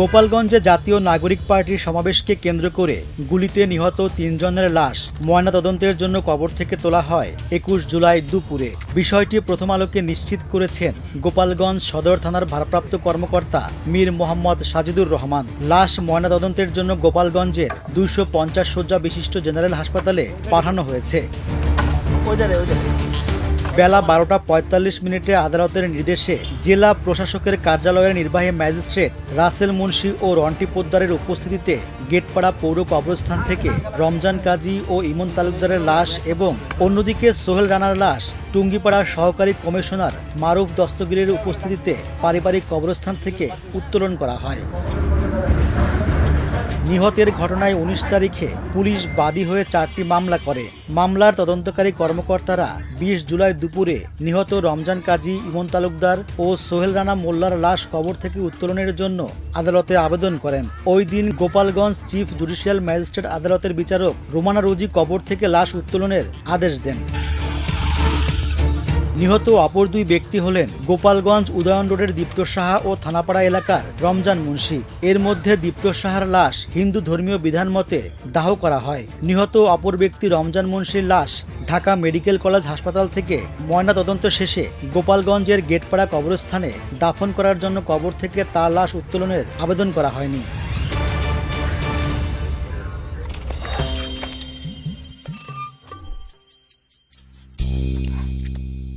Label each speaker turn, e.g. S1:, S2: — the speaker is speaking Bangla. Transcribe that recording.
S1: গোপালগঞ্জে জাতীয় নাগরিক পার্টির সমাবেশকে কেন্দ্র করে গুলিতে নিহত তিনজনের লাশ ময়নাতদন্তের জন্য কবর থেকে তোলা হয় একুশ জুলাই দুপুরে। বিষয়টি প্রথম আলোকে নিশ্চিত করেছেন গোপালগঞ্জ সদর থানার ভারপ্রাপ্ত কর্মকর্তা মীর মোহাম্মদ সাজিদুর রহমান। লাশ ময়নাতদন্তের জন্য গোপালগঞ্জের দুইশো পঞ্চাশ শয্যা বিশিষ্ট জেনারেল হাসপাতালে পাঠানো হয়েছে। বেলা বারোটা পঁয়তাল্লিশ মিনিটে আদালতের নির্দেশে জেলা প্রশাসকের কার্যালয়ের নির্বাহী ম্যাজিস্ট্রেট রাসেল মুন্সি ও রন্টি পোদ্দারের উপস্থিতিতে গেটপাড়া পৌর কবরস্থান থেকে রমজান কাজী ও ইমন তালুকদারের লাশ এবং অন্যদিকে সোহেল রানার লাশ টুঙ্গিপাড়ার সহকারী কমিশনার মারুফ দস্তগিরের উপস্থিতিতে পারিবারিক কবরস্থান থেকে উত্তোলন করা হয়। নিহতের ঘটনায় উনিশ তারিখে পুলিশ বাদী হয়ে চারটি মামলা করে। মামলার তদন্তকারী কর্মকর্তারা বিশ জুলাই দুপুরে নিহত রমজান কাজী ইমন তালুকদার ও সোহেল রানা মোল্লার লাশ কবর থেকে উত্তোলনের জন্য আদালতে আবেদন করেন। ওই দিন গোপালগঞ্জ চিফ জুডিশিয়াল ম্যাজিস্ট্রেট আদালতের বিচারক রোমানা রোজি কবর থেকে লাশ উত্তোলনের আদেশ দেন। নিহত অপর দুই ব্যক্তি হলেন গোপালগঞ্জ উদয়ন রোডের দীপ্ত সাহা ও থানাপাড়া এলাকার রমজান মুন্সি। এর মধ্যে দীপ্ত সাহার লাশ হিন্দু ধর্মীয় বিধান মতে দাহ করা হয়। নিহত অপর ব্যক্তি রমজান মুন্সির লাশ ঢাকা মেডিকেল কলেজ হাসপাতাল থেকে ময়না তদন্ত শেষে গোপালগঞ্জের গেটপাড়া কবরস্থানে দাফন করার জন্য কবর থেকে তার লাশ উত্তোলনের আবেদন করা হয়নি।